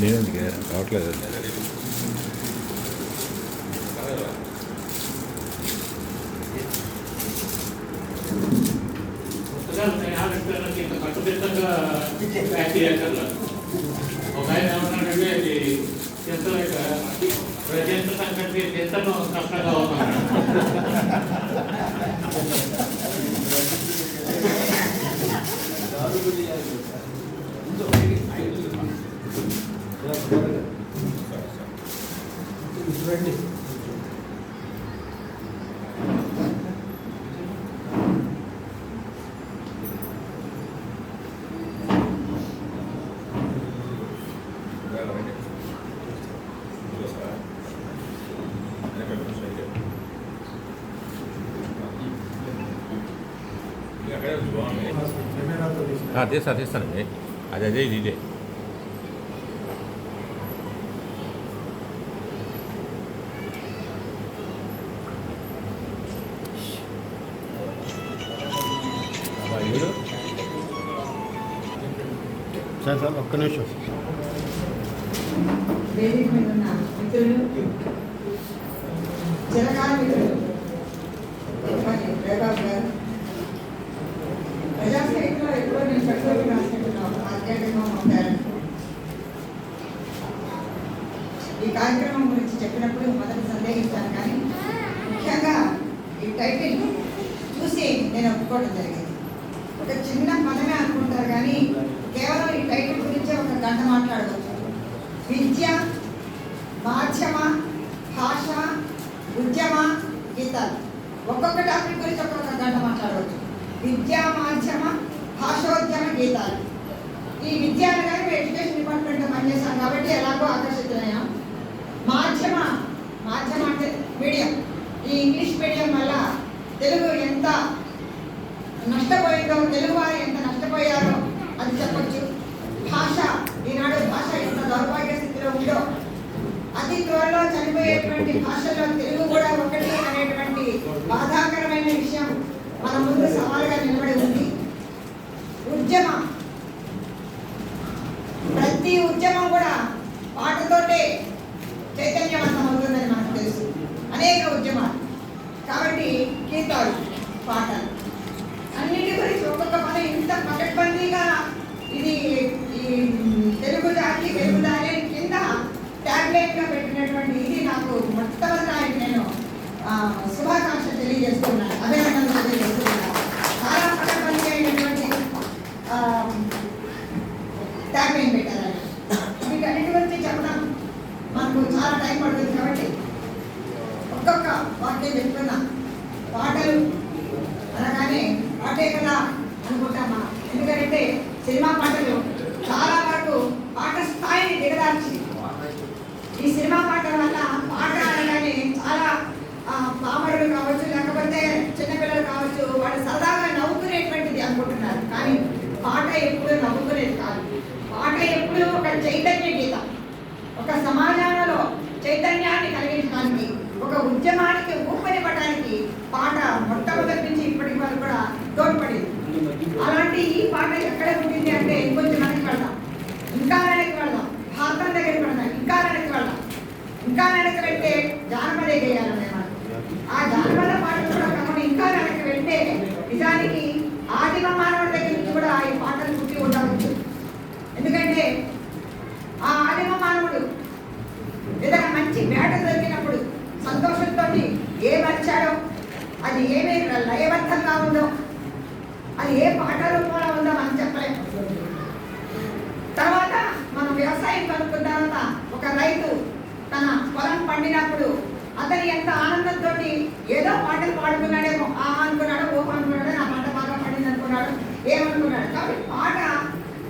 నేను రావట్లేదు పుస్తకాలు నేను ఆవిష్కరణకి ఇంత కట్టుదిట్టంగా ప్యాక్ చేయగల ఒక ఆయన ఏమన్నాడంటే అది చింతలేక ప్రజెంతడం కంటే చింతనం కష్టంగా ఉన్నాడు తీస్తాను తీస్తానండి. అది అదే ఇది ఇదే. రేబాబు గారు. ప్రజాస్నేహితులు ఎక్కువ నేను పెట్టుబడి రాసుకుంటున్నాను ఆధ్యాత్మికం ఈ కార్యక్రమం గురించి చెప్పినప్పుడు మొదట సందేహించాను కానీ ముఖ్యంగా ఈ టైటిల్ చూసి నేను ఒప్పుకోవడం జరిగింది. ఒక చిన్న పదమే అనుకుంటారు కానీ కేవలం ఈ టైటిల్ గురించే ఒక గంట మాట్లాడవచ్చు విద్య మాధ్యమ భాష ఉద్యమ గీతాలు ఒక్కొక్క టాపిక్ గురించి ఒక్కొక్క గంట మాట్లాడవచ్చు విద్యా మాధ్యమ భాషోద్యమ గీతాలు ఈ విద్య అనగానే మేము ఎడ్యుకేషన్ డిపార్ట్మెంట్లో పనిచేస్తాం కాబట్టి ఎలాగో ఆకర్షితున్నాయా మాధ్యమ మాధ్యమ అంటే మీడియం ఈ ఇంగ్లీష్ మీడియం వల్ల తెలుగు ఎంత నష్టపోయిందో తెలుగు వారు ఎంత నష్టపోయారో అది చెప్పొచ్చు భాష ఈనాడు భాష ఎంత దౌర్భాగ్య స్థితిలో ఉందో అతి త్వరలో చనిపోయేటువంటి భాషల్లో తెలుగు కూడా ఒకటి అనేటువంటి బాధాకరమైన విషయం మన ముందు సవాలుగా నిలబడి ఉంది. ఉద్యమం. ప్రతి ఉద్యమం కూడా పాటతోటే చైతన్యవంతం అవుతుందని మనకు తెలుసు. అనేక ఉద్యమాలు. కాబట్టి గీతాలు పాటలు అన్నిటి గురించి ఒక్కొక్క పని ఇంత పకడ్బందీగా ఇది ఈ తెలుగు జాతి తెలుగుదారి కింద ట్యాబ్లెట్గా పెట్టినటువంటి ఇది నాకు మొట్టమొదటి ఆయన నేను ఆ, శుభాకాంక్షలు తెలియజేస్తున్నాను అభినందనలు తెలియజేస్తున్నాను చాలా పకడ్బందీ అయినటువంటి ట్యాబ్లెట్ పెట్టారు ఆయన వీటన్నిటి గురించి చెప్పడం మనకు చాలా టైం పడుతుంది కాబట్టి ఒక్కొక్క వాక్యం చెప్తున్నా పాటలు అనగానే పాటే కదా అనుకుంటాం మనం ఎందుకంటే సినిమా పాటలు చాలా వరకు పాట స్థాయిని దిగదార్చి ఈ సినిమా పాటల వల్ల పాట అనగానే చాలా ఆ, పామరులు కావచ్చు లేకపోతే చిన్నపిల్లలు కావచ్చు వాళ్ళు సరదాగా నవ్వుకునేటువంటిది అనుకుంటున్నారు. కానీ పాట ఎప్పుడు నవ్వుకునేది కాదు. పాట ఎప్పుడు ఒక చైతన్య గీత. ఒక సమాజంలో చైతన్యాన్ని కలిగించడానికి ఒక ఉద్యమానికి ఊపనివ్వడానికి పాట మొట్టమొదటి నుంచి ఇప్పటి వరకు కూడా తోడ్పడింది. అలాంటి ఈ పాట ఎక్కడ పుట్టింది అంటే ఇంకొంచెం వెనక్కి వెళ్దాం ఇంకా వెనక్కి వెళ్దాం భారతం దగ్గరికి వెళ్దాం ఇంకా వెనక్కి వెళ్దాం ఇంకా వెనక్కి వెళ్తే జానపదే చేయాలన్నమాట ఆ జానపద పాటలు కూడా కాకుండా ఇంకా వెనక్కి వెళ్తే నిజానికి ఆదిమ మానవుడి దగ్గర నుంచి కూడా ఈ పాటలు పుట్టి ఉండవచ్చు ఎందుకంటే ఆ ఆదిమ మానవుడు ఏదైనా మంచి వేట దొరికినప్పుడు సంతోషంతో ఏమర్చాడో అది ఏమేమి లయబద్ధంగా ఉందో అది ఏ పాట రూపంలో ఉందో మనం చెప్పలేము తర్వాత మనం వ్యవసాయం కనుక్కున్న తర్వాత ఒక రైతు తన పొలం పండినప్పుడు అతని ఎంత ఆనందంతో ఏదో పాటలు పాడుకున్నాడేమో ఆ అనుకున్నాడు ఓ అనుకున్నాడు నా పాట బాగా పాడింది అనుకున్నాడు ఏమనుకున్నాడు? కాబట్టి పాట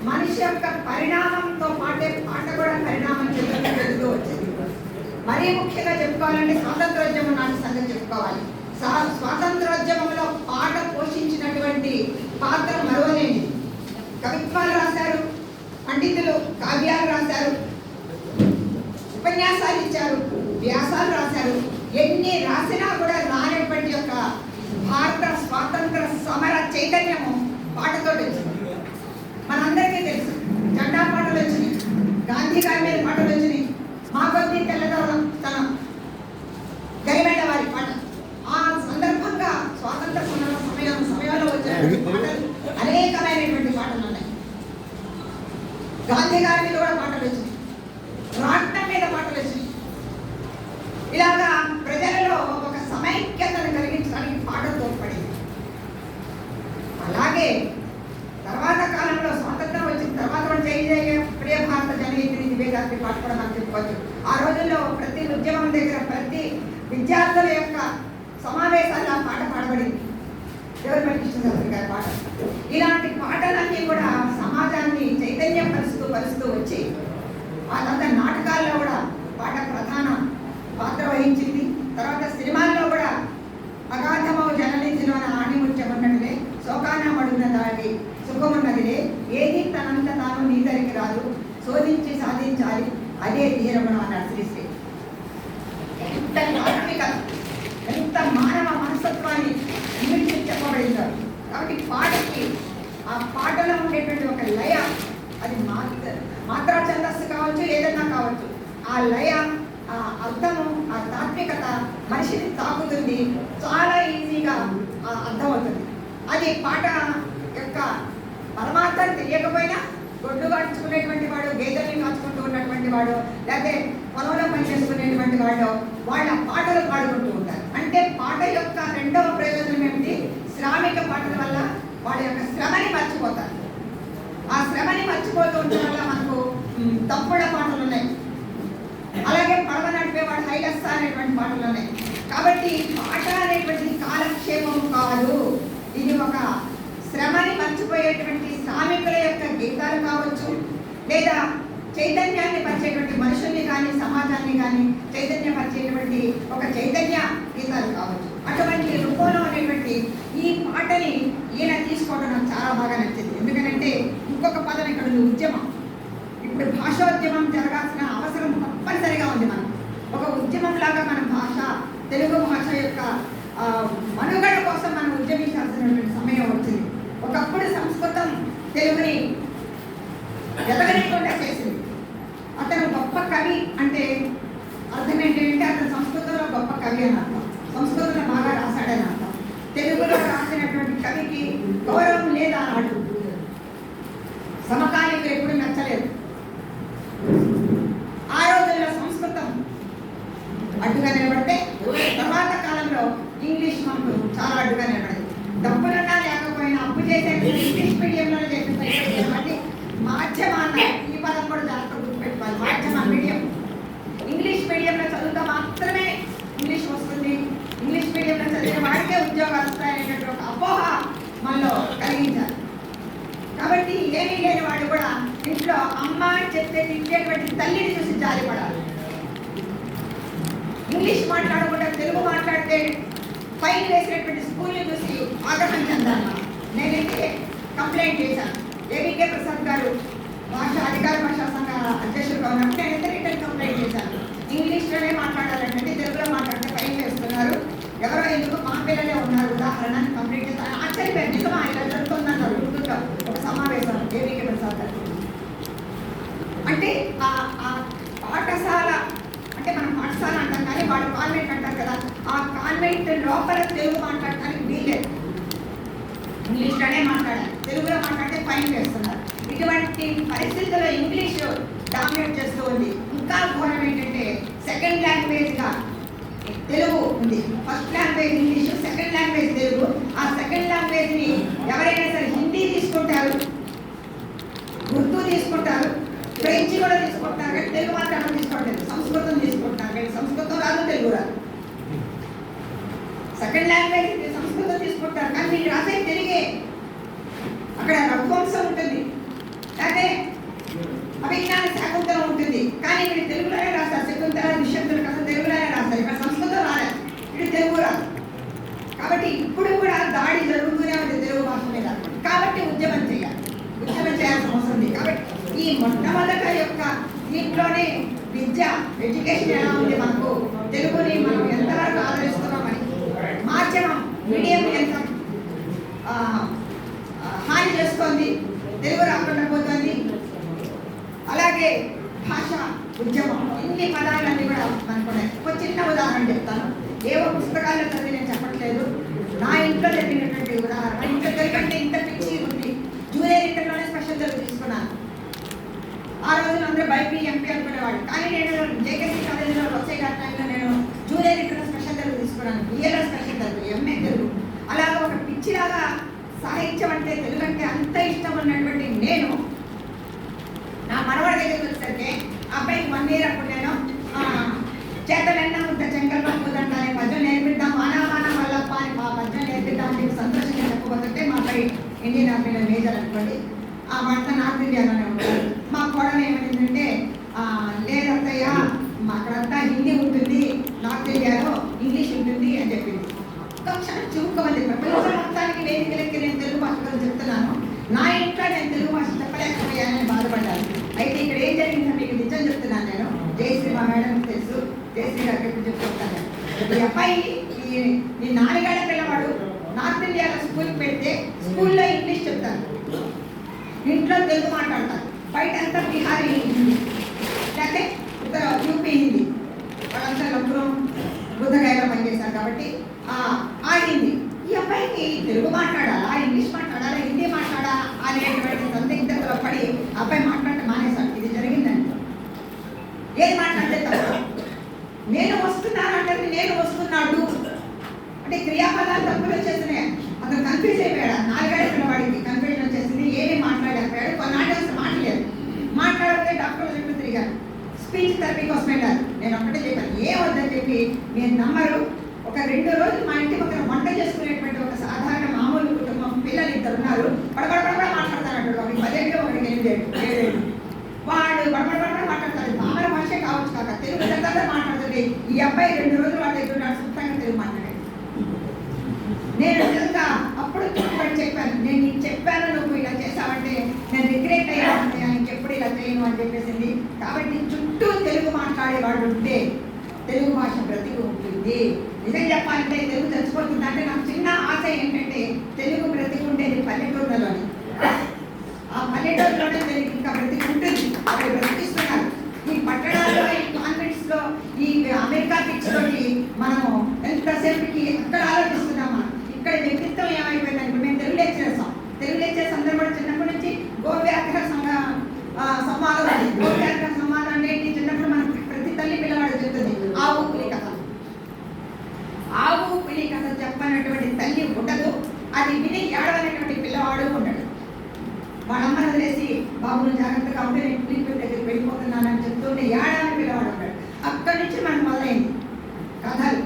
మనిషి యొక్క పరిణామంతో పాటే పాట కూడా పరిణామం చెందుతూ వచ్చింది. మరీ ముఖ్యంగా చెప్పుకోవాలంటే స్వాతంత్రోద్యమం నాటి సంగతి చెప్పుకోవాలి. స్వాతంత్ర అమర చైతన్యము పాటతో వచ్చింది మనందరికీ తెలుసు. జెండా పాటలు వచ్చినాయి. గాంధీ గారి మీద పాటలు వచ్చినాయి. మా కొద్ది తెల్లదారు తన గరిమెళ్ళ వారి పాట ఆ సందర్భంగా స్వాతంత్ర సమర సమయం సమయంలో వచ్చిన పాటలు అనేకమైనటువంటి పాటలు ఉన్నాయి గాంధీ గారి మీద కూడా పాటలు వచ్చినాయి రాట్నం మీద పాటలు వచ్చినాయి ఇలాగా ప్రజలలో ఒక సమైక్యతను కలిగించడానికి పాటలు తోడ్పడింది అలాగే తర్వాత కాలంలో స్వాతంత్రం వచ్చిన తర్వాత కూడా జై జయ ప్రియ భారత జనహిత్రి నివేదాత్రి పాట కూడా మనం చెప్పుకోవచ్చు ఆ రోజుల్లో ప్రతి ఉద్యమం దగ్గర ప్రతి విద్యార్థుల యొక్క సమావేశాల్లో ఆ పాట పాడబడింది గవర్నమెంట్ కృష్ణదాస్ గారి పాట ఇలాంటి పాటలన్నీ కూడా సమాజాన్ని చైతన్యం పరుస్తూ పరుస్తూ వచ్చి ఆ తర్వాత నాటకాల్లో కూడా పాట ప్రధాన పాత్ర వహించింది తర్వాత సినిమాల్లో కూడా అగాధమౌ జననిధిలోన ఆణిముత్యం ఉన్నదిలే శోకాన పడున్న దాడి సుఖమున్నదిలే ఏది తనంత తాను నీదరికి రాదు శోధించి సాధించాలి అదే ధీరమణం అన్నాడు శ్రీశ్రీ. ఎంత మానవిక ఎంత మానవ మనస్తత్వాన్ని ఇమిడ్చి చెప్పబడిందో. కాబట్టి పాటకి ఆ పాటలో ఉండేటువంటి ఒక లయ అది మాత్ర మాత్రా ఛందస్సు కావచ్చు ఏదన్నా కావచ్చు. ఆ లయ ఆ అర్థము ఆ తాత్వికత మనిషిని తాకుతుంది. చాలా ఈజీగా ఆ అర్థమవుతుంది. అది పాట యొక్క పరమార్థం తెలియకపోయినా గొడ్డు కాచుకునేటువంటి వాడు గేదెల్ని కాచుకుంటూ ఉన్నటువంటి వాడు లేకపోతే పొలంలో పనిచేసుకునేటువంటి వాడు వాళ్ళ పాటలు పాడుకుంటూ ఉంటారు. అంటే పాట యొక్క రెండవ ప్రయోజనం ఏమిటి? శ్రామిక పాటల వల్ల వాళ్ళ యొక్క శ్రమని మర్చిపోతారు. ఆ శ్రమని మర్చిపోతూ ఉండడం వల్ల మనకు తప్పుడ పాటలు ఉన్నాయి. అలాగే పడవ నడిపేవాడు హైలస్స అనేటువంటి పాటలు ఉన్నాయి. కాబట్టి పాట అనేటువంటి కాలక్షేపం కాదు. ఇది ఒక శ్రమని మర్చిపోయేటువంటి గీతాలు కావచ్చు లేదా చైతన్యాన్ని పరిచేటువంటి మనుషుల్ని కానీ సమాజాన్ని కానీ చైతన్యపరిచేటువంటి ఒక చైతన్య గీతాలు కావచ్చు. అటువంటి రూపంలో అనేటువంటి ఈ పాటని ఈయన తీసుకోవడం నాకు చాలా బాగా నచ్చింది. ఎందుకంటే ఇంకొక పదం ఇక్కడ ఉంది ఉద్యమం. ఇప్పుడు భాషోద్యమం జరగాల్సిన అవసరం తప్పనిసరిగా ఉంది మనం ఒక ఉద్యమం లాగా మన భాష తెలుగు భాష యొక్క మనుగడ కోసం మనం ఉద్యమించాల్సినటువంటి సమయం వచ్చింది. ఒకప్పుడు సంస్కృతం తెలుగుని ఎదగలేకుండా చేసింది. అతను గొప్ప కవి అంటే అర్థం ఏంటంటే అతను సంస్కృతంలో గొప్ప కవి అని అర్థం. సంస్కృతంలో బాగా రాశాడని అర్థం. తెలుగులో రాసినటువంటి కవికి గౌరవం లేదా అన్నాడు సమకాలీకులు ఎప్పుడు నచ్చలేదు. ఆ రోజుల్లో సంస్కృతం అడ్డుగా నిలబడితే తర్వాత కాలంలో ఇంగ్లీష్ మనకు చాలా అడ్డుగా నిలబడింది డబ్బులున్నా లేకపోయినా అప్పు చేసే ఇంగ్లీష్ మీడియంలో చేసేటువంటి మాధ్యమాన్ని ఈ పదం కూడా జాగ్రత్త గుర్తుపెట్టుకోవాలి మాధ్యమ మీడియం ఇంగ్లీష్ మీడియంలో చదువుతా మాత్రమే ఇంగ్లీష్ వస్తుంది ఇంగ్లీష్ మీడియంలో చదివిన వాడికే ఉద్యోగాలు వస్తాయనేటువంటి ఒక అపోహ మనలో కలిగించాలి కాబట్టి ఏమీ లేని వాడు కూడా ఇంట్లో అమ్మ అని చెప్తే తిట్టేటువంటి తల్లిని చూసి జాలిపడాలి ఇంగ్లీష్ మాట్లాడకుండా తెలుగు మాట్లాడితే పైన వేసినటువంటి స్కూల్ని చూసి ఆగ్రహం చెందాలి నేనైతే కంప్లైంట్ చేశాను ఏవికే ప్రసాద్ గారు భాష అధికార భాషా సంఘ అధ్యక్షులుగా ఉన్నప్పుడు నేను ఎంత రిటర్న్ కంప్లైంట్ చేశాను ఇంగ్లీష్లోనే మాట్లాడాలంటే తెలుగులో మాట్లాడితే పైన వేస్తున్నారు ఎవరో ఎందుకు మా పిల్లలే ఉన్నారు ఉదాహరణ అని కంప్లైంట్ చేశాను ఆశ్చర్యపోయాను నిజమా ఇలా జరుగుతుందన్నారు గుర్తుగా ఒక సమావేశం ఏవికే ప్రసాద్ గారు అంటే ఆ ఆ పాఠశాల అంటే మనం పాఠశాల అంటాం కానీ వాళ్ళు కాన్వెంట్ అంటారు కదా ఆ కాన్వెంట్ లోపల తెలుగు మాట్లాడటానికి వీల్లేదు. ఇంగ్లీష్లోనే మాట్లాడాలి. తెలుగులో మాట్లాడితే ఫైన్ చేస్తున్నారు. ఇటువంటి పరిస్థితుల్లో ఇంగ్లీష్ డామినేట్ చేస్తూ ఉంది. ఇంకా ఘోరం ఏంటంటే సెకండ్ లాంగ్వేజ్గా తెలుగు ఉంది. First language English second language Telugu. ఆ సెకండ్ లాంగ్వేజ్ని ఎవరైనా సరే హిందీ తీసుకుంటారు ఉర్దూ తీసుకుంటారు ఫ్రెంచ్ కూడా తీసుకుంటున్నారు కానీ తెలుగు మాట్లాడడం తీసుకోవట్లేదు. సంస్కృతం తీసుకుంటున్నారు కానీ సంస్కృతం రాదు తెలుగు రాదు. సెకండ్ లాంగ్వేజ్ సంస్కృతం తీసుకుంటారు కానీ మీరు రాసే తెలుగే. అక్కడ రఘువంశం ఉంటుంది. అదే అభిజ్ఞాన శాకుంతలం ఉంటుంది. కానీ ఇక్కడ తెలుగులోనే రాస్తారు. శకుంతల నిశ్శబ్దులు కదా తెలుగులోనే రాస్తారు. ఇక్కడ సంస్కృతం రాలేదు. ఇక్కడ తెలుగు రాదు. కాబట్టి ఇప్పుడు కూడా దాడి జరుగుతూనే ఉంది తెలుగు భాష మీద కాబట్టి ఉద్యమం చేయాలి ఉద్యమం చేయాల్సిన అవసరం ఉంది కాబట్టి ఈ మొట్టమొదట యొక్క ఇంట్లోనే విద్య ఎడ్యుకేషన్ ఎలా ఉంది మనకు? తెలుగుని మనం ఎంతవరకు ఆదరిస్తున్నామని? మాధ్యమం మీడియం ఎంత ఆ, భాష ఉద్యమం ఇన్ని పదాలన్నీ కూడా మనకు ఉన్నాయి ఒక చిన్న ఉదాహరణ చెప్తాను ఏవో పుస్తకాల్లో చదివి నేను చెప్పట్లేదు నా ఇంట్లో జరిగినటువంటి ఉదాహరణ ఇంత తెలికంటే ఇంత పిచ్చి ఉంది జూనియర్ ఇంటర్లోనే స్పెషల్ తెలుగు తీసుకున్నాను ఆ రోజున అందరూ బైపీ ఎంపీ అనుకునేవాడు కానీ నేను జేకేసీ కాలేజీలో వచ్చే టైంలో నేను జూనియర్ ఇంటర్లో స్పెషల్ తెలుగు తీసుకున్నాను బిఏలో స్పెషల్ తెలుగు ఎంఏ తెలుగు అలాగా ఒక పిచ్చిలాగా సాహిత్యం అంటే తెలుగు అంటే అంత ఇష్టం ఉన్నటువంటి నేను నా మనవడి దగ్గరికి వచ్చేసరికి ఆ అబ్బాయికి వన్ ఇయర్ అప్పుడు నేను ఆ, చేతలెన్నా ఉంటే చెంగల్పా కుదంట అనే పద్యం నేర్పిద్దాం మానవాన వల్లప్ప అని మా పద్యం నేర్పిద్దాం అని చెప్పి సంతోషంగా చెప్పబోతుంటే మా అబ్బాయి ఇండియన్ ఆర్మీలో మేజర్ అనుకోండి ఆ భర్త నార్త్ ఇండియాలోనే ఉంటాడు మా కోడలు ఏమంటుందంటే ఆ, లేదత్తయ్య మా అక్కడంతా హిందీ ఉంటుంది నార్త్ ఇండియాలో ఇంగ్లీష్ ఉంటుంది అని చెప్పింది. ఒక్క క్షణం చూసుకోవాలి ప్రపంచం మొత్తానికి వేదికలకి నేను తెలుగు భాషలో చెప్తున్నాను. నా ఇంట్లో నేను తెలుగు భాష చెప్పలేకపోయానని బాధపడ్డాను. అయితే ఇక్కడ ఏం జరిగిందో మీకు నిజం చెప్తున్నాను నేను. జయశ్రీ మా మేడం తెలుసు. జయశ్రీ గారికి ఎప్పుడు ఈ అబ్బాయి ఈ ఈ నాలుగేళ్ళ పిల్లవాడు నార్త్ ఇండియాలో స్కూల్కి పెడితే స్కూల్లో ఇంగ్లీష్ చెప్తారు ఇంట్లో తెలుగు మాట్లాడతారు బయట అంతా బిహారీ హిందీ లేకపోతే ఉత్తర యూపీ హిందీ వాళ్ళంతా లక్నో బుద్ధగాయలో పనిచేశారు కాబట్టి ఆ ఆ హిందీ ఈ అబ్బాయికి తెలుగు మాట్లాడాలా ఇంగ్లీష్ మాట్లాడాలా హిందీ మాట్లాడాలా అనేటువంటి సందిగ్ధతలో పడి ఆ అబ్బాయి మాట్లాడటం మానేశాడు ఇది జరిగిందండి. ఏది మాట్లాడ తప్పు నేను వస్తున్నాను అంటే నేను వస్తున్నాడు అంటే క్రియాపదాలు తప్పులు వచ్చేస్తున్నాయి అతను కన్ఫ్యూజ్ అయిపోయాడు ఆ నాలుగేళ్ళ పిల్లవాడికి కన్ఫ్యూజన్ వచ్చేసింది ఏమీ మాట్లాడలేకపోయాడు కొన్నాళ్ళు అసలు మాట్లాడలేదు మాట్లాడితే డాక్టర్ చుట్టూ తిరిగారు స్పీచ్ థెరపీ కోసం వెళ్ళారు నేను ఒక్కటే చెప్పాను ఏ వద్దని చెప్పి మీరు నమ్మరు ఒక రెండు రోజులు మా ఇంటి పక్కన వంట చేసుకునేటువంటి ఒక సాధారణ మామూలు కుటుంబం పిల్లలు ఇద్దరు ఉన్నారు పడబడ పడబడ మాట్లాడతారు ఒకటి పదేళ్ళు ఒకటి ఎనిమిది ఏడేళ్ళు వాడు బడబడ బడబడ మాట్లాడతాడు మామూలు భాషే కావచ్చు కాక తెలుగు దగ్గర మాట్లాడుతుంది ఈ అబ్బాయి రెండు రోజులు వాళ్ళ దగ్గర ఉన్నాడు శుభ్రంగా తెలుగు మాట్లాడాడు నేను నిజంగా అప్పుడు వాడు చెప్పాను నేను నీకు చెప్పాను నువ్వు ఇలా చేసావంటే నేను రిగ్రెట్ అయ్యాను ఆయనకి ఎప్పుడు ఇలా చేయను అని చెప్పేసింది కాబట్టి చుట్టూ తెలుగు మాట్లాడేవాడు ఉంటే తెలుగు భాష బ్రతికి ఉంటుంది నిజం చెప్పాలంటే తెలుగు చచ్చిపోతుంది అంటే నాకు చిన్న ఆశ ఏంటంటే తెలుగు బ్రతికి పల్లెటూరు పల్లెటూర్లలోని ఆ పల్లెటూరులోనే తెలుగు ఇంకా బ్రతికి ఉంటుంది అక్కడ బ్రతికిస్తున్నారు ఈ పట్టణాల్లో ఈ కాన్వెంట్స్లో ఈ అమెరికా పిక్స్ తోటి మనము ఎంతసేపటికి అక్కడ ఆలోచిస్తున్నాం మనం ఇక్కడ వ్యక్తిత్వం ఏమైపోయిందంటే మేము తెలుగు లెక్చరర్స్ తెలుగు లెక్చరర్స్ అందరూ కూడా చిన్నప్పటి నుంచి గోవ్యాఘ్ర సంఘ ఆ, సంవాదం ఉంది. గోవ్యాఘ్ర సంవాదం అంటే ఏంటి? చిన్నప్పుడు మనకు ప్రతి తల్లి పిల్లవాడు చెప్తుంది ఆవు పులి కథ ఆవు పులి కథ చెప్పనటువంటి తల్లి ఉండదు అది విని ఏడవనటువంటి పిల్లవాడు ఉండడు వాళ్ళమ్మ వదిలేసి బాబును జాగ్రత్తగా ఉంటే నేను పులిపి దగ్గరికి వెళ్ళిపోతున్నానని చెప్తుంటే ఏడాది పిల్లవాడు ఉంటాడు అక్కడి నుంచి మనకు మొదలైంది కథలు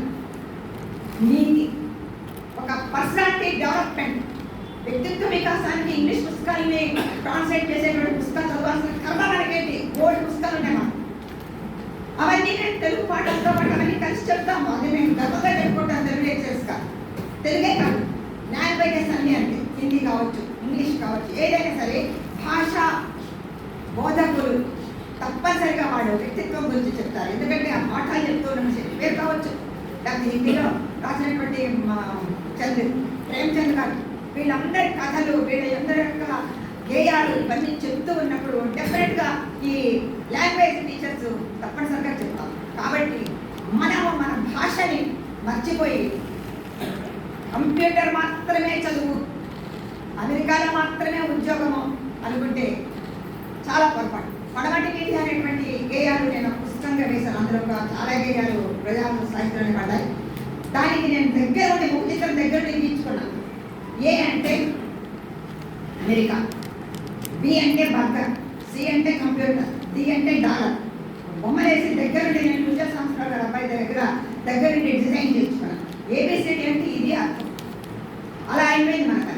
నీతి ఒక పర్సనాలిటీ డెవలప్మెంట్ వ్యక్తిత్వ వికాసానికి ఇంగ్లీష్ పుస్తకాలని ట్రాన్స్లేట్ చేసేటువంటి పుస్తకాలు చదవాల్సిన కర్మ మనకేంటి ఓల్డ్ పుస్తకాలు ఉన్నాయి మనం అవన్నీ నేను తెలుగు పాటలతో పాటు అవన్నీ కలిసి చెప్తాము. అది నేను గర్వంగా చెప్పుకుంటాం తెలుగు లెక్చర్స్గా తెలుగే కాదు. లాంగ్వేజెస్ అన్నీ అంటే హిందీ కావచ్చు ఇంగ్లీష్ కావచ్చు ఏదైనా సరే భాష బోధకులు తప్పనిసరిగా వాడు వ్యక్తిత్వం గురించి చెప్తారు. ఎందుకంటే ఆ పాఠాలు చెప్తూ ఉన్న పేరు కావచ్చు? లేకపోతే హిందీలో రాసినటువంటి మా చంద్ ప్రేమచంద్ గారు. వీళ్ళందరి కథలు వీళ్ళందరి యొక్క గేయాలు ఇవన్నీ చెప్తూ ఉన్నప్పుడు డెఫినెట్గా ఈ లాంగ్వేజ్ టీచర్స్ తప్పనిసరిగా చెప్తాం కాబట్టి మనము మన భాషని మర్చిపోయి కంప్యూటర్ మాత్రమే చదువు అమెరికాలో మాత్రమే ఉద్యోగము అనుకుంటే చాలా పొరపాటు. పడమటి వీధి అనేటువంటి గేయాలు నేను పుస్తకంగా వేశాను. అందులో ఒక చాలా గేయాలు ప్రజా సాహిత్యంలో పడ్డాయి. దానికి నేను దగ్గర ఉండి ముఖ చిత్రం దగ్గర ఉండి గీయించుకున్నాను. ఏ అంటే అమెరికా. బి అంటే బర్గర్ సి అంటే కంప్యూటర్ డి అంటే డాలర్ బొమ్మలేసి దగ్గర నేను పూజా సంస్థల అబ్బాయి దగ్గర దగ్గర డిజైన్ చేసుకున్నాను ఏబిసిడి అంటే ఇది అర్థం. అలా అయిపోయింది మన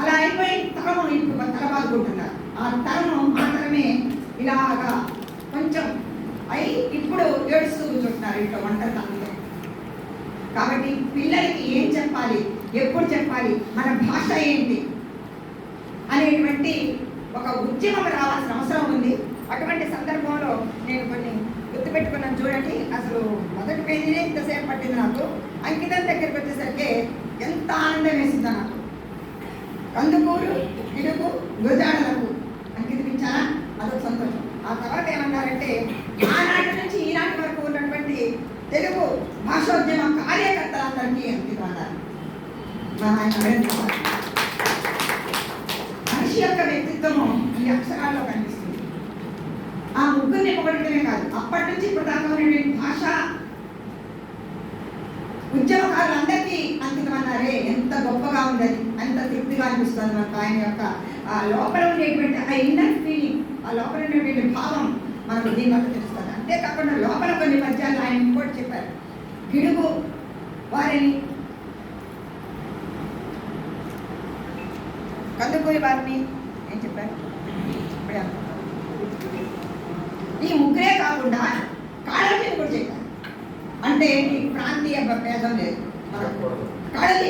అలా అయిపోయి తరం ఇప్పుడు తల బాదుకుంటున్నారు. ఆ తరం మాత్రమే ఇలాగా కొంచెం అయి ఇప్పుడు ఏడుస్తూ కూర్చుంటున్నారు ఇంట్లో వంటకాలతో కాబట్టి పిల్లలకి ఏం చెప్పాలి? ఎప్పుడు చెప్పాలి? మన భాష ఏంటి? అనేటువంటి ఒక ఉద్యమం రావాల్సిన అవసరం ఉంది. అటువంటి సందర్భంలో నేను కొన్ని గుర్తుపెట్టుకున్నాను చూడండి. అసలు మొదటి పేజీనే ఇంతసేపు పట్టింది నాకు. అంకితం దగ్గరికి వచ్చేసరికి ఎంత ఆనందం వేసింది నాకు. కందుకూరు ఇడుగు గురజాడలకు అంకితం ఇచ్చారా అదొక సంతోషం. ఆ తర్వాత ఏమన్నారంటే ఆనాటి నుంచి ఈనాటి వరకు ఉన్నటువంటి తెలుగు భాషోద్యమ కార్యకర్తలందరికీ అంకితం అన్నారు మా ఆయన మనిషి యొక్క వ్యక్తిత్వము ఈ అక్షరాల్లో కనిపిస్తుంది. ఆ ముగ్గురిని పొగడటమే కాదు అప్పటి నుంచి ఇప్పుడు దాకా ఉన్నటువంటి భాష ఉద్యమకారులందరికీ అంకితమన్నారే ఎంత గొప్పగా ఉందని ఎంత తృప్తిగా అనిపిస్తుంది మనకు ఆయన యొక్క ఆ లోపల ఉండేటువంటి ఆ ఇన్నర్ ఫీలింగ్ ఆ లోపల ఉండేటువంటి భావం మనకు దీని వల్ల తెలుస్తుంది. అంతేకాకుండా లోపల కొన్ని పద్యాలు ఆయన ఇంకోటి చెప్పారు. గిడుగు వారిని కందుకూరి వారిని ఏం చెప్పారు? ఇప్పుడే ఈ ముగ్గురే కాకుండా కాళాజీని కూడా చెప్పారు అంటే ఏంటి? ప్రాంతీయ భేదం లేదు. మనకు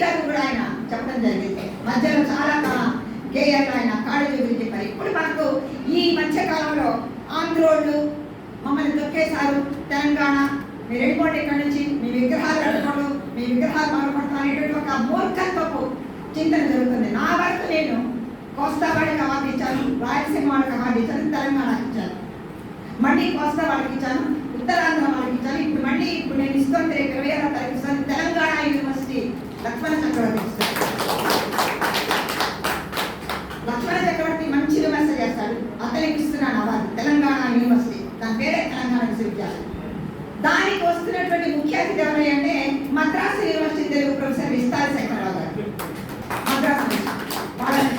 గారు కూడా ఆయన చెప్పడం జరిగింది. మధ్యలో చాలా గేయాలు ఆయన కాళజీ గురించి చెప్పారు. ఇప్పుడు మనకు ఈ మధ్యకాలంలో ఆంధ్రోళ్ళు మమ్మల్ని తొక్కేశారు. తెలంగాణ మీరు వెళ్ళిపోండి ఇక్కడ నుంచి మీ విగ్రహాలు కట్టుకోడు మీ విగ్రహాలు మారుకుంటాం అనేటువంటి ఒక మూర్ఖత్వపు చింతన జరుగుతుంది. నా వరకు నేను కోస్తా వాళ్ళకి అవార్డు ఇచ్చాను రాయలసీమ వాళ్ళకి అవార్డు ఇచ్చాను తెలంగాణకి ఇచ్చాను మళ్ళీ కోస్తా వాళ్ళకి ఇచ్చాను ఉత్తరాంధ్ర వాళ్ళకి ఇచ్చాను ఇప్పుడు మళ్ళీ ఇప్పుడు నేను ఇస్తుంది రేపు ఇరవై ఆరో తారీఖు ఇస్తాను తెలంగాణ యూనివర్సిటీ లక్ష్మణ చక్రవర్తి ఇస్తాను లక్ష్మణ చక్రవర్తి మంచి విమర్శ చేస్తాడు. అతనికి ఇస్తున్నాను అవార్డు. తెలంగాణ యూనివర్సిటీ. దాని పేరే తెలంగాణ విశ్వవిద్యాలయం. దానికి వస్తున్నటువంటి ముఖ్య అతిథి ఎవరు అంటే మద్రాసు యూనివర్సిటీ తెలుగు ప్రొఫెసర్ విస్తార శేఖరరావు గారు. మద్రాసు వాళ్ళని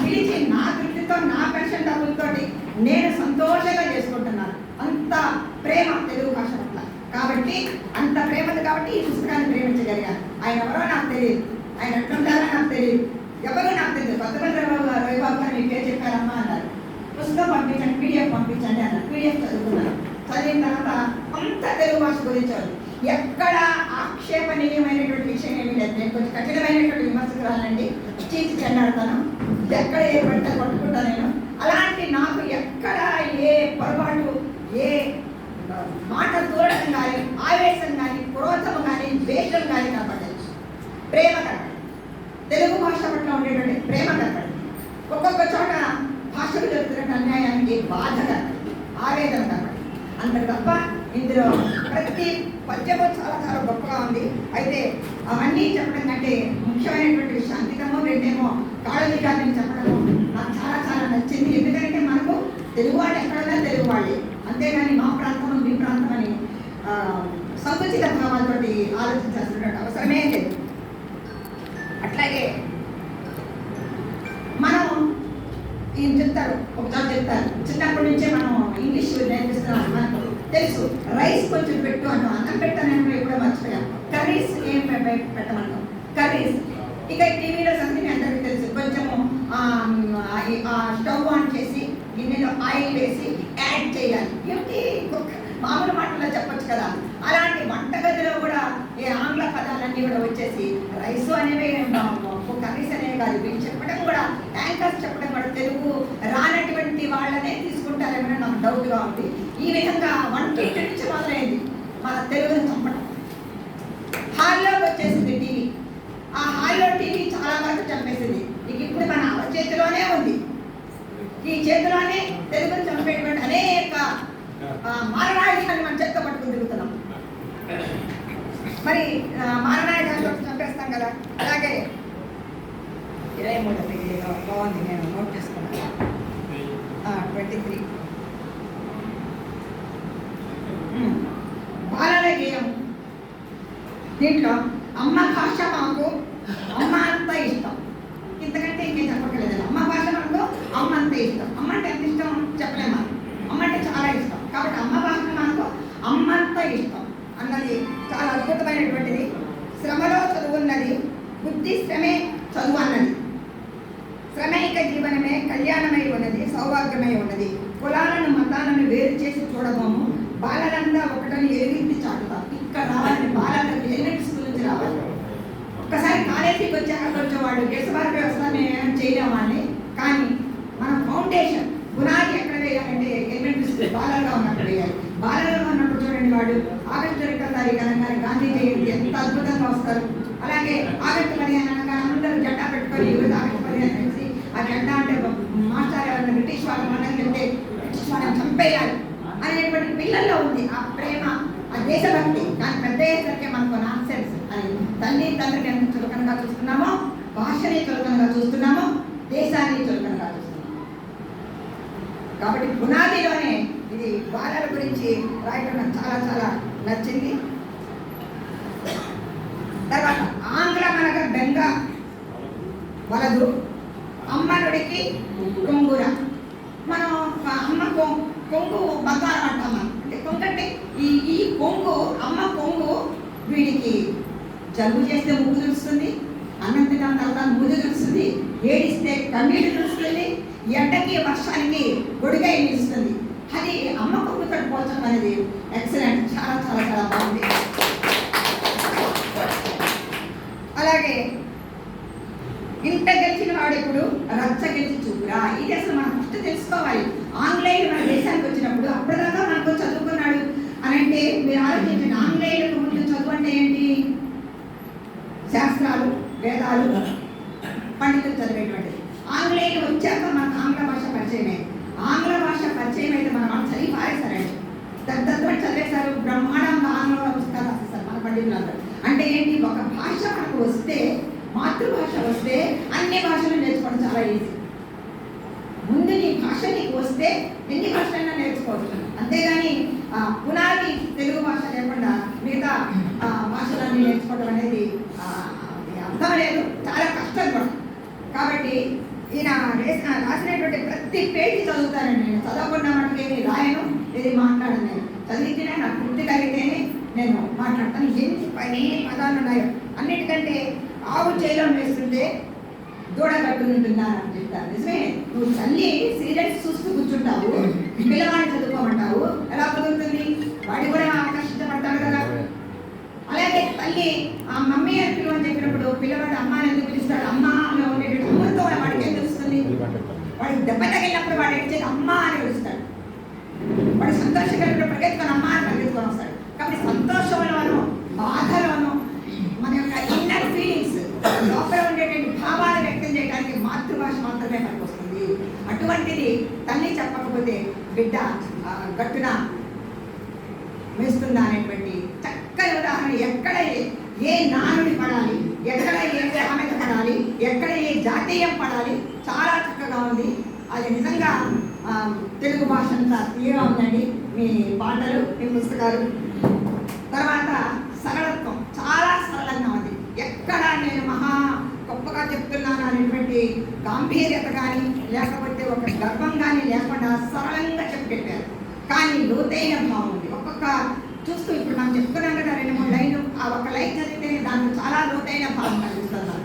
నేను సంతోషంగా చేసుకుంటున్నాను. అంత ప్రేమ తెలుగు భాష పట్ల. కాబట్టి అంత ప్రేమ ఉంది కాబట్టి ఈ పుస్తకాన్ని ప్రేమించగలిగాను. ఆయన ఎవరో నాకు తెలియదు. ఆయన ఎట్లుంటారో నాకు తెలియదు. ఎవరో నాకు తెలియదు. కొత్తపల్లి రవిబాబు గారు రవిబాబు గారు మీకే చెప్పారమ్మా అన్నారు. పుస్తకం పంపించండి పీడిఎఫ్ పంపించండి అన్నారు. పీడిఎఫ్ చదువుకున్నాను చదివిన తర్వాత అంత తెలుగు భాష గురించారు ఎక్కడ ఆక్షేపణీయమైనటువంటి విషయం ఏమీ లేదు. నేను కొంచెం కఠినమైనటువంటి విమర్శకురాలండి. చీచి చెన్నాడతాను ఎక్కడ ఏ పంట కొట్టుకుంటా నేను? అలాంటి నాకు ఎక్కడ ఏ పొరపాటు ఏ మాట దూరడం కానీ ఆవేశం కానీ క్రోధము కానీ ద్వేషం కానీ కనపడలేదు. ప్రేమ కనపడింది తెలుగు భాష పట్ల ఉండేటువంటి ప్రేమ కనపడింది ఒక్కొక్క చోట భాషకు జరుగుతున్న అన్యాయానికి బాధ కనపడింది ఆవేదన కనపడింది అంత తప్ప ఇందులో ప్రతి పద్యము చాలా చాలా గొప్పగా ఉంది. అయితే అవన్నీ చెప్పడం కంటే ముఖ్యమైనటువంటి విషయం రెండేమో కాళజీ గారిని చెప్పడము నాకు చాలా చాలా నచ్చింది. ఎందుకంటే మనకు తెలుగు వాళ్ళు ఎక్కడన్నా తెలుగు వాళ్ళే అంతేగాని మా ప్రాంతం మీ ప్రాంతం అని సంకుచిత భావాలతోటి ఆలోచించాల్సినటువంటి అవసరమే లేదు. అట్లాగే మనం ఏం చెప్తారు? ఒకసారి చెప్తారు. చిన్నప్పటి నుంచే మనం ఇంగ్లీష్ నేర్పిస్తున్నాం మనకు తెలుసు. రైస్ కొంచెం పెట్టు అంటాం అన్నం పెట్టానని కూడా మర్చిపోయాం. కర్రీస్ ఏం పెట్టమంటాం. కర్రీస్. ఇక టీవీలో సంగతి అందరికీ తెలుసు కొంచెము ఆ, ఆ, ఈ- ఆ స్టవ్ ఆన్ చేసి గిన్నెలో ఆయిల్ వేసి యాడ్ చేయాలి. ఏమిటి? మామూలు మాటల్లో చెప్పొచ్చు కదా. అలాంటి వంటగదిలో కూడా ఈ ఆంగ్ల పదాలన్నీ కూడా వచ్చేసి రైస్ అనేవి కర్రీస్ అనేవి కాదు. వీళ్ళు చెప్పడం కూడా యాంకర్స్ చెప్పడం కూడా తెలుగు రానటువంటి వాళ్ళనే తీసుకుంటారేమో నాకు డౌట్గా ఉంది. ఈ విధంగా వంట నుంచి మొదలైంది మన తెలుగుని చంపడం. హాల్లోకి వచ్చేసింది టీవీ. ఆ హాల్లో టీవీ చాలా వరకు చంపేసింది. ఇక ఇప్పుడు మన చేతిలోనే ఉంది. ఈ చేతిలోనే తెలుగుని చంపేటువంటి అనేక మారణాయుధాన్ని మన చేతితో పట్టుకుని తిరుగుతున్నాం. మరి మారణాయుధాన్ని చంపేస్తాం కదా? అలాగే ఇరవై మూడు బాగుంది నేను నోట్ చేసుకున్నాను. ట్వంటీ త్రీ బాలల గేయం. దీంట్లో అమ్మ భాష మాకు అమ్మ అంత ఇష్టం ఇంతకంటే ఇంకేం చెప్పట్లేదు అమ్మ భాష మనకు అమ్మ అంత ఇష్టం అమ్మ అంటే ఎంత ఇష్టం చెప్పలేము మనం. అమ్మ అంటే చాలా ఇష్టం. కాబట్టి అమ్మ భాష మనకు అమ్మ ఇష్టం. అన్నది చాలా అద్భుతమైనటువంటిది. శ్రమలో చదువున్నది బుద్ధి శ్రమే చదువు అన్నది. శ్రమైక జీవనమే కళ్యాణమై ఉన్నది సౌభాగ్యమై ఉన్నది. కులాలను మతాలను వేరు చేసి చూడబోము. బాలలంతా ఒకటని ఎలిగించి చాటుతాం ఇక్కడ రావాలి బాలందరూ ఎలిమెంట్ స్కూల్ నుంచి రావాలి. ఒక్కసారి కాలేజీకి వచ్చాక కొంచెం వాడు గెసబార్ వ్యవస్థ మేము ఏం చేయలేమని కానీ మన ఫౌండేషన్ పునాది ఎక్కడ వేయాలంటే ఎలిమెంటరీ స్కూల్ బాలలుగా ఉన్నప్పుడు వేయాలి బాలలుగా ఉన్నప్పుడు ఆగస్టు రెండో తారీఖు అనగానే గాంధీ జయంతి ఎంత అద్భుతంగా వస్తారు అలాగే ఆగస్టు పదిహేను అనగా అందరూ జెండా పెట్టుకొని ఈరోజు ఆగస్టు పదిహేను తెలిసి ఆ జెండా అంటే మాస్టర్ ఎవరైనా బ్రిటిష్ వాళ్ళ మనం వెళ్తే బ్రిటిష్ వాళ్ళని చంపేయాలి అనేటువంటి పిల్లల్లో ఉంది ఆ ప్రేమ ఆ దేశభక్తి. కానీ పెద్ద అయ్యేసరికి మనకు నాన్సెన్స్ అని తల్లి తండ్రిని ఎంత చులకనగా చూస్తున్నామో భాషని చులకనగా చూస్తున్నామో దేశాన్ని చులకనగా చూస్తున్నాము. కాబట్టి పునాదిలోనే ఇది బాలల గురించి రాయటం నాకు చాలా చాలా నచ్చింది. తర్వాత ఆంగ్లం అనగా బెంగ వలదు. అమ్మనుడికి కొంగుర. మనం అమ్మ కొం- కొంగు బంగారం అంటాం అంటే కొంగు అంటే ఈ ఈ కొంగు అమ్మ కొంగు వీడికి జలుబు చేస్తే ముగ్గు తెలుస్తుంది అన్నం తర్వాత ముగ్గు తెలుస్తుంది ఏడిస్తే కన్నీళ్ళు తెలుస్తుంది ఎండకి వర్షానికి గొడుగై నిలుస్తుంది. అది అమ్మ కొంగుతో పోల్చడం అనేది ఎక్సలెంట్ చాలా చాలా చాలా బాగుంది. అలాగే ఇంత గెలిచిన వాడు ఇప్పుడు రచ్చ గెలిచి చూపురా. ఇది అసలు మనం ఫస్ట్ తెలుసుకోవాలి. ఆంగ్లేయులు మన దేశానికి వచ్చినప్పుడు అప్పటిదాకా మనకు చదువుకున్నాడు అని అంటే మీరు ఆలోచించండి. ఆంగ్లేయులకు ముందు చదువు అంటే ఏంటి? శాస్త్రాలు వేదాలు పండితులు చదివేటువంటిది ఆంగ్లేయులు వచ్చాక మనకు ఆంగ్ల భాష పరిచయం అయింది ఆంగ్ల భాష పరిచయం అయితే మన వాళ్ళు చదివి పారేశారండి దత్తతో చదివేశారు బ్రహ్మాండంగా ఆంగ్లంలో పుస్తకాలు రాసేస్తారు మన పండితులందరూ అంటే ఏంటి ఒక భాష మనకు వస్తే మాతృభాష వస్తే అన్ని భాషలు నేర్చుకోవడం చాలా ఈజీ ముందు నీ భాష నీకు హిందీ భాషలైనా నేర్చుకోవచ్చు. అంతేగాని పునాది తెలుగు భాష లేకుండా మిగతా ఆ, భాషలన్నీ నేర్చుకోవడం అనేది అర్థం లేదు. చాలా కష్టం కూడా కాబట్టి ఈయన వేసిన రాసినటువంటి ప్రతి పేజీ చదువుతానండి నేను చదవకుండా మనకి ఏమి రాయను ఇది మాట్లాడను నేను. చదివితేనే నాకు పూర్తి కలిగితేనే నేను మాట్లాడతాను. ఎన్ని పని పదాలు ఉన్నాయో అన్నిటికంటే ఆవు చేలో వేస్తుంటే దూడ కట్టుకుంటున్నారని చెప్తారు. నిజమే? నువ్వు తల్లి సీరియల్స్ చూస్తూ కూర్చుంటావు. పిల్లవాడిని చదువుకోమంటావు. ఎలా కుదురుతుంది? వాడి కూడా ఆకర్షించబడతాడు కదా. అలాగే తల్లి ఆ మమ్మీ అని పిలువని చెప్పినప్పుడు పిల్లవాడు అమ్మ అని ఎందుకు పిలుస్తాడు? అమ్మ అని ఉండేటట్టు అమ్మతో వాడికి ఏం తెలుస్తుంది వాడికి దెబ్బ తగిలినప్పుడు వాడు ఏడ్చేది అమ్మ అని పిలుస్తాడు. వాడు సంతోషకరమైన పరిగెత్తుకొని అమ్మ అని పరిగెత్తుకొని వస్తాడు కాబట్టి సంతోషంలోనూ బాధలోనూ మన యొక్క ఇన్నర్ ఫీలింగ్స్ లోపల ఉండేటువంటి భావాలు వ్యక్తం చేయడానికి మాతృభాష మాత్రమే పనికొస్తుంది. అటువంటిది తల్లి చెప్పకపోతే బిడ్డ గట్టున వేస్తుందా అనేటువంటి చక్కని ఉదాహరణ ఎక్కడ ఏ- నానుడి పడాలి ఎక్కడ ఏ సామెత పడాలి ఎక్కడ ఏ జాతీయం పడాలి చాలా చక్కగా ఉంది. అది నిజంగా ఆ, తెలుగు భాష అంతా తీయగా ఉందండి మీ పాటలు మీ పుస్తకాలు. తర్వాత సరళ చాలా సరళంగా ఉంది ఎక్కడ నేను మహా గొప్పగా చెప్తున్నాను అనేటువంటి గాంభీర్యత కానీ లేకపోతే ఒక గర్వం కానీ లేకుండా సరళంగా చెప్పెట్టారు కానీ లోతైన భావం ఉంది. ఒక్కొక్క చూస్తూ ఇప్పుడు మనం చెప్తున్నాం కదా రెండు మూడు లైన్లు ఆ ఒక లైన్ చదివితే దాంట్లో చాలా లోతైన భావం కనిపిస్తుంది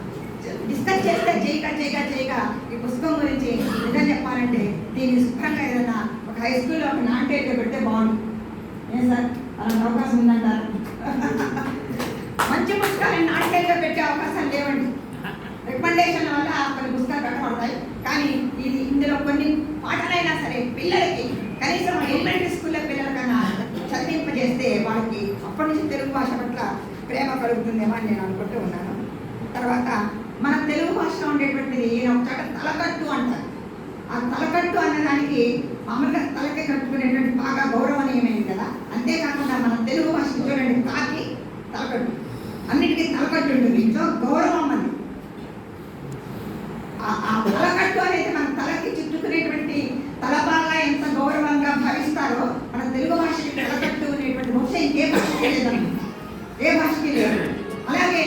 డిస్కస్ చేస్తే చేయక చేయక చేయక ఈ పుస్తకం గురించి నిజం చెప్పాలంటే దీన్ని శుభ్రంగా ఏదైనా ఒక హై స్కూల్లో ఒక నాటేట్లో పెడితే బాగుంది ఏం సార్? అలాంటి అవకాశం ఉందంటారు? మంచి పుస్తకాలు నాటేట్లో పెట్టే అవకాశం లేవండి. రికమెండేషన్ వల్ల కొన్ని పుస్తకాలు కట్టబడతాయి కానీ ఇది ఇందులో కొన్ని పాటలైనా సరే పిల్లలకి కనీసం ఎలిమెంటరీ స్కూల్లో పిల్లలకైనా చదివింపజేస్తే వాళ్ళకి అప్పటి నుంచి తెలుగు భాష పట్ల ప్రేమ కలుగుతుందేమో అని నేను అనుకుంటూ ఉన్నాను. తర్వాత మన తెలుగు భాషలో ఉండేటువంటిది ఈయన ఒక చోట తలకట్టు అంటారు. ఆ తలకట్టు అన్నదానికి మామూలుగా తలకే కట్టుకునేటువంటి బాగా గౌరవనీయమైంది కదా. అంతేకాకుండా మన తెలుగు భాష చూడండి తాకి తలకట్టు. అన్నిటికీ తలకట్టు ఉంటుంది. ఇంట్లో గౌరవం అని ఆ- అనేది మన తలకి చుట్టుకునేటువంటి తలపాగా ఎంత గౌరవంగా భావిస్తారో మన తెలుగు భాషకి తలకట్టు అనేటువంటి బహుశా ఇంకే భాషకి లేదండి ఏ భాషకి లేదు. అలాగే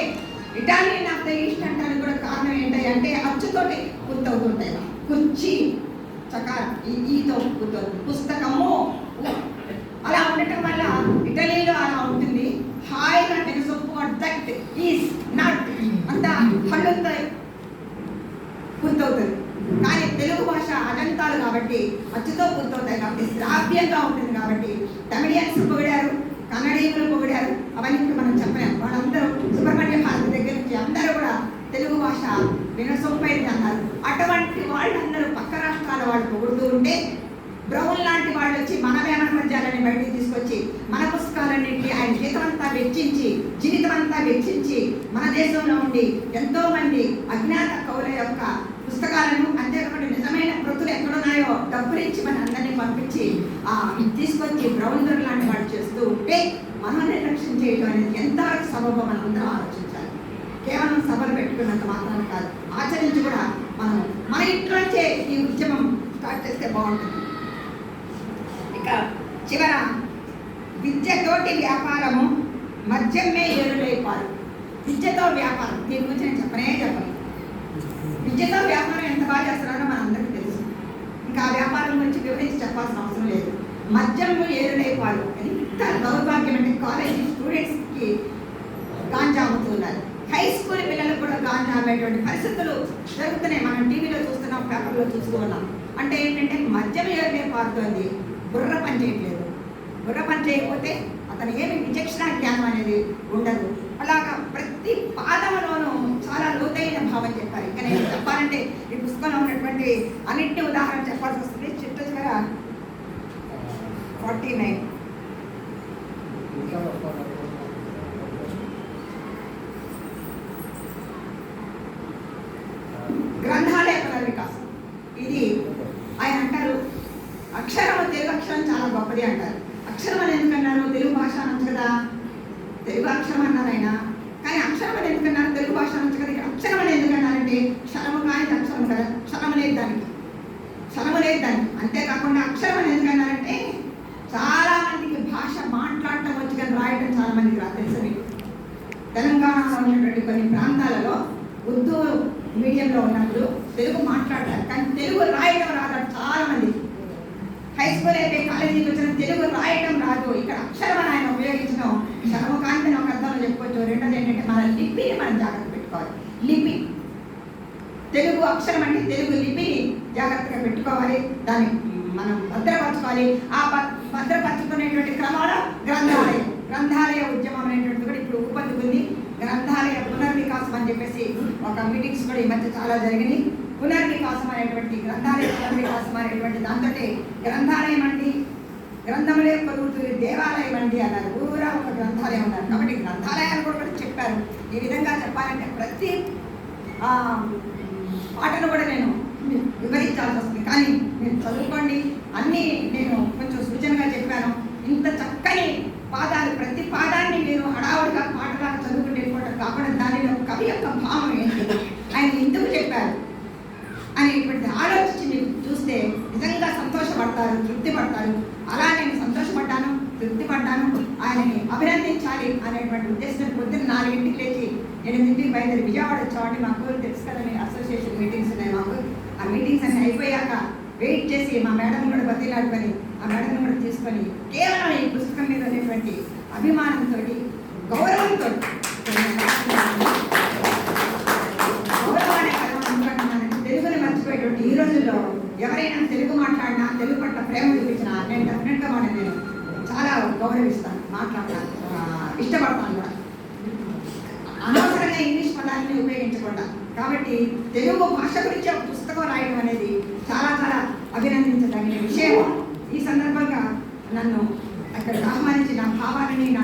ఇటాలియన్ ఆఫ్ ద ఈస్ట్ అంటానికి కూడా కారణం ఏంటంటే అచ్చుతోటి పూర్తవుతుంటాయి కుర్చీ చక ఈ- ఈతో పూర్తవుతుంది పుస్తకము. అలా ఉండటం వల్ల ఇటలీలో అలా ఉంటుంది. హాయిగా తెలుసు దట్ ఈస్ నాట్. అంత హళ్ళుతో పూర్తవుతుంది కానీ తెలుగు భాష అజంతాలు కాబట్టి అచ్చుతో పూర్తవుతాయి కాబట్టి శ్రావ్యంగా ఉంటుంది కాబట్టి తమిళియన్స్ పొగిడారు కన్నడీయులు పొగిడారు అవన్నీ ఇప్పుడు మనం చెప్పలేము వాళ్ళందరూ సుబ్రహ్మణ్య భారతి దగ్గర నుంచి అందరూ కూడా తెలుగు భాష వినసొంపైంది అన్నారు. అటువంటి వాళ్ళందరూ పక్క రాష్ట్రాల వాళ్ళు పొగుడుతూ ఉంటే బ్రౌన్ లాంటి వాళ్ళు వచ్చి మన వేమన బయటికి తీసుకొచ్చి మన పుస్తకాలన్నింటినీ ఆయన జీతం అంతా వెచ్చించి జీవితం అంతా వెచ్చించి మన దేశంలో ఉండి ఎంతో మంది అజ్ఞాత కౌల యొక్క పుస్తకాలను అంతేకాకుండా కృతులు ఎక్కడున్నాయో డబ్బులిచ్చి మన అందరినీ పంపించి ఆ తీసుకొచ్చి బ్రౌన్ లాంటి వాడు చేస్తూ ఉంటే మనం చేయడం అనేది ఎంతవరకు సబబో మనం అందరం ఆలోచించాలి. కేవలం సభలు పెట్టుకున్నంత మాత్రం కాదు ఆచరించి కూడా మనం మన ఇంట్లోంచే ఈ ఉద్యమం స్టార్ట్ చేస్తే బాగుంటుంది. ఇక చివర విద్యతోటి వ్యాపారము మద్యమే ఏరులైపారు విద్యతో వ్యాపారం దీని గురించి నేను చెప్పనే చెప్పను. విద్యతో వ్యాపారం ఎంత బాగా చేస్తున్నారో ఇంకా వ్యాపారం గురించి వివరించి చెప్పాల్సిన అవసరం లేదు. మద్యంలో ఏరులైపారు ఎంత దౌర్భాగ్యం అంటే కాలేజీ స్టూడెంట్స్కి గాంజా అమ్ముతున్నారు హై స్కూల్ పిల్లలకు కూడా గాంజా అమ్మేటువంటి పరిస్థితులు జరుగుతున్నాయి. మనం టీవీలో చూస్తున్నాం పేపర్లో చూస్తూ ఉన్నాం. అంటే ఏంటంటే మద్యం ఏరులే పారుతోంది బుర్ర పని చేయట్లేదు. బుర్ర పని చేయకపోతే అతను ఏమి విచక్షణ జ్ఞానం అనేది ఉండదు. అలాగా ప్రతి పాదములోనూ చాలా లోతైన భావం చెప్పారు. ఇంకా నేను చెప్పాలంటే ఈ పుస్తకంలో ఉన్నటువంటి అన్నింటినీ ఉదాహరణ చెప్పాల్సి వస్తుంది. చిట్ట చివర ఫార్టీ నైన్ గ్రంథాలయ పునర్వికాసం ఇది ఆయన అంటారు అక్షరం తెలుగు అక్షరం చాలా గొప్పది అంటారు అక్షరం అని ఎందుకన్నారు తెలుగు భాష అనొచ్చు కదా తెలుగు అక్షరం అన్నారు ఆయన కానీ అక్షరం అని ఎందుకన్నారు తెలుగు భాష అనొచ్చు కదా ఇక్కడ అక్షరం అని ఎందుకన్నారంటే క్షరము కాని అక్షరం కదా క్షరము లేదు దానికి క్షరము లేదు దానికి అంతేకాకుండా అక్షరం అని ఎందుకన్నారంటే చాలా మందికి భాష మాట్లాడటం వచ్చి కానీ రాయటం చాలా మందికి రా తెలుసు మీకు తెలంగాణలో ఉన్నటువంటి కొన్ని ప్రాంతాలలో ఉర్దూ మీడియంలో ఉన్నప్పుడు తెలుగు మాట్లాడతారు కానీ తెలుగు రాయడం రాదు చాలా మంది హై స్కూల్ అయితే కాలేజీకి వచ్చిన తెలుగు రాయడం రాదు ఇక్కడ అక్షరం అని ఆయన ఉపయోగించడం శ్రమకాంతి ఒక అర్థంలో చెప్పుకోవచ్చు రెండోది ఏంటంటే మన లిపిని మనం జాగ్రత్త పెట్టుకోవాలి లిపి తెలుగు అక్షరం అంటే తెలుగు లిపిని జాగ్రత్తగా పెట్టుకోవాలి. దాన్ని మనం భద్రపరచుకోవాలి. ఆ భద్రపరచుకునేటువంటి క్రమాల గ్రంథాలయం. గ్రంథాలయ ఉద్యమం అనేటువంటిది కూడా ఇప్పుడు ఊపందుకుంది గ్రంథాలయ పునర్వికాసం అని చెప్పేసి ఒక మీటింగ్స్ కూడా ఈ మధ్య చాలా జరిగినాయి. పునర్వికాసం అనేటువంటి గ్రంథాలయ పునర్వికాసం అనేటువంటి దాంతో గ్రంథాలయం అండి. గ్రంథములే పలుకుతుంది దేవాలయం అండి అన్నారు. ఊరా ఒక గ్రంథాలయం అన్నారు. కాబట్టి గ్రంథాలయాలు కూడా చెప్పారు. ఈ విధంగా చెప్పాలంటే ప్రతి పాటను కూడా నేను వివరించాల్సి వస్తుంది. కానీ మీరు చదువుకోండి. అన్నీ నేను కొంచెం సూచనగా చెప్పాను. ఇంత చక్కని పాదాలు ప్రతి పాదాన్ని మీరు హడావుడిగా పాటలాగా చదువుకుంటే వెళ్ళిపోవడం కాకుండా దానిలో కవి యొక్క భావం ఏంటి? ఆయన ఎందుకు చెప్పారు? అనేటువంటి ఆలోచించి మీరు చూస్తే నిజంగా సంతోషపడతారు తృప్తి పడతారు అలా నేను సంతోషపడ్డాను తృప్తి పడ్డాను ఆయనని అభినందించాలి అనేటువంటి ఉద్దేశం పొద్దున్న నాలుగింటికి లేచి ఎనిమిదింటికి బయలుదేరి విజయవాడ వచ్చామండి మాకు తెలుసు కదా మీ అసోసియేషన్ మీటింగ్స్ ఉన్నాయి మాకు. ఆ మీటింగ్స్ అన్ని అయిపోయాక వెయిట్ చేసి మా మేడం కూడా బతిలాడుకొని ఆ మేడం కూడా తీసుకొని కేవలం ఈ పుస్తకం మీద ఉన్నటువంటి అభిమానంతో గౌరవంతో గౌరవం అనే పదం మనకి తెలుగుని మర్చిపోయేటువంటి ఈ రోజుల్లో ఎవరైనా తెలుగు మాట్లాడినా తెలుగు పట్ల ప్రేమ చూపించినా నేను డెఫినెట్గా మనం నేను చాలా గౌరవిస్తాను మాట్లాడతాను ఆ, ఇష్టపడతాను కూడా అనవసరంగా ఇంగ్లీష్ పదాలని ఉపయోగించకుండా కాబట్టి తెలుగు భాష గురించి ఒక పుస్తకం రాయడం అనేది చాలా చాలా అభినందించదగిన విషయం ఈ సందర్భంగా నన్ను అక్కడ ఆహ్వానించి నా భావాలని నా